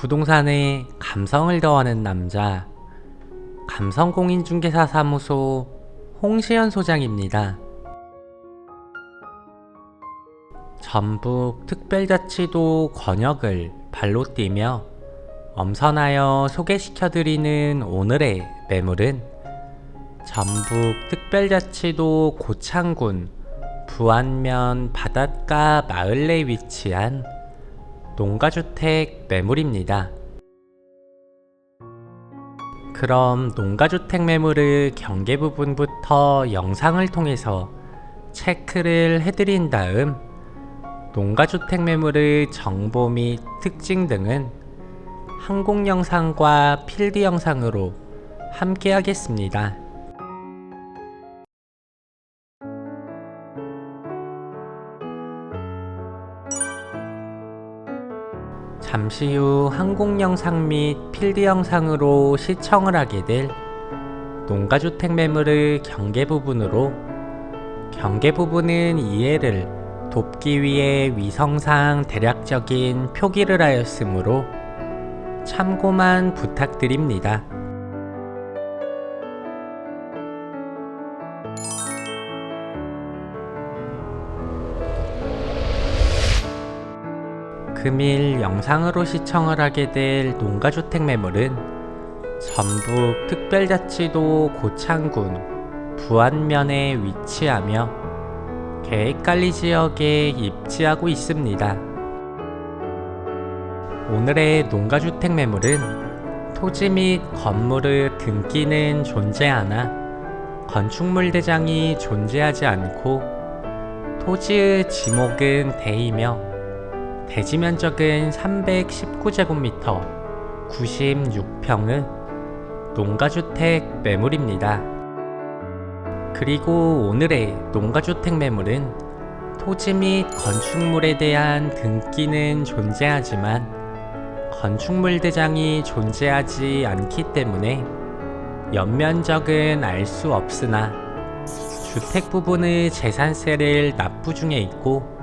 부동산에 감성을 더하는 남자 감성공인중개사 사무소 홍시연 소장입니다. 전북 특별자치도 권역을 발로 뛰며 엄선하여 소개시켜드리는 오늘의 매물은 전북 특별자치도 고창군 부안면 바닷가 마을내에 위치한 농가주택 매물입니다. 그럼 농가주택 매물의 경계 부분부터 영상을 통해서 체크를 해드린 다음 농가주택 매물의 정보 및 특징 등은 항공 영상과 필드 영상으로 함께 하겠습니다. 잠시 후 항공 영상 및 필드 영상으로 시청을 하게 될 농가주택 매물의 경계 부분으로 경계 부분은 이해를 돕기 위해 위성상 대략적인 표기를 하였으므로 참고만 부탁드립니다. 금일 영상으로 시청을 하게 될 농가주택 매물은 전북 특별자치도 고창군 부안면에 위치하며 계획관리 지역에 입지하고 있습니다. 오늘의 농가주택 매물은 토지 및 건물의 등기는 존재하나 건축물 대장이 존재하지 않고 토지의 지목은 대이며 대지 면적은 319제곱미터 96평의 농가주택 매물입니다. 그리고 오늘의 농가주택 매물은 토지 및 건축물에 대한 등기는 존재하지만 건축물 대장이 존재하지 않기 때문에 연면적은 알 수 없으나 주택 부분의 재산세를 납부 중에 있고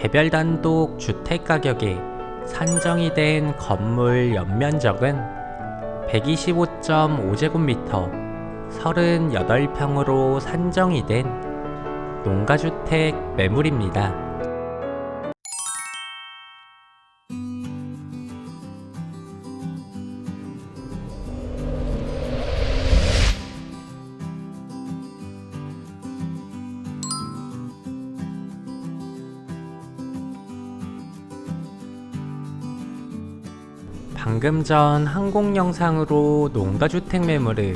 개별 단독 주택 가격에 산정이 된 건물 연면적은 125.5제곱미터 38평으로 산정이 된 농가주택 매물입니다. 방금 전 항공 영상으로 농가주택 매물의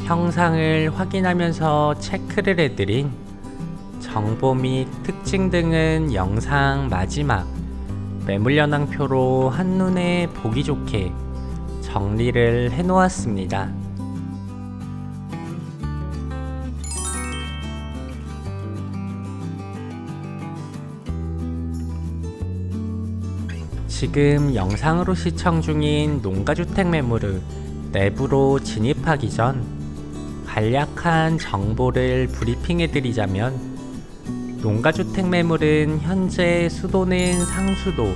형상을 확인하면서 체크를 해드린 정보 및 특징 등은 영상 마지막 매물 현황표로 한눈에 보기 좋게 정리를 해놓았습니다. 지금 영상으로 시청 중인 농가주택 매물을 내부로 진입하기 전 간략한 정보를 브리핑해드리자면 농가주택 매물은 현재 수도는 상수도,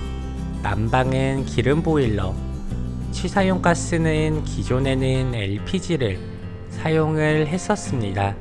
난방은 기름 보일러, 취사용 가스는 기존에는 LPG를 사용을 했었습니다.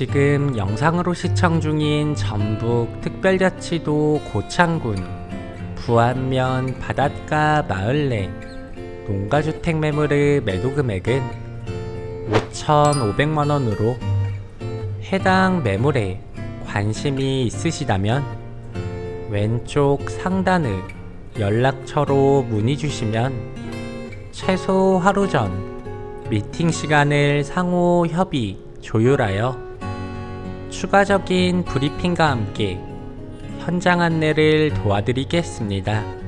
지금 영상으로 시청 중인 전북 특별자치도 고창군 부안면 바닷가 마을 내 농가주택 매물의 매도 금액은 5,500만 원으로 해당 매물에 관심이 있으시다면 왼쪽 상단의 연락처로 문의 주시면 최소 하루 전 미팅 시간을 상호 협의 조율하여 추가적인 브리핑과 함께 현장 안내를 도와드리겠습니다.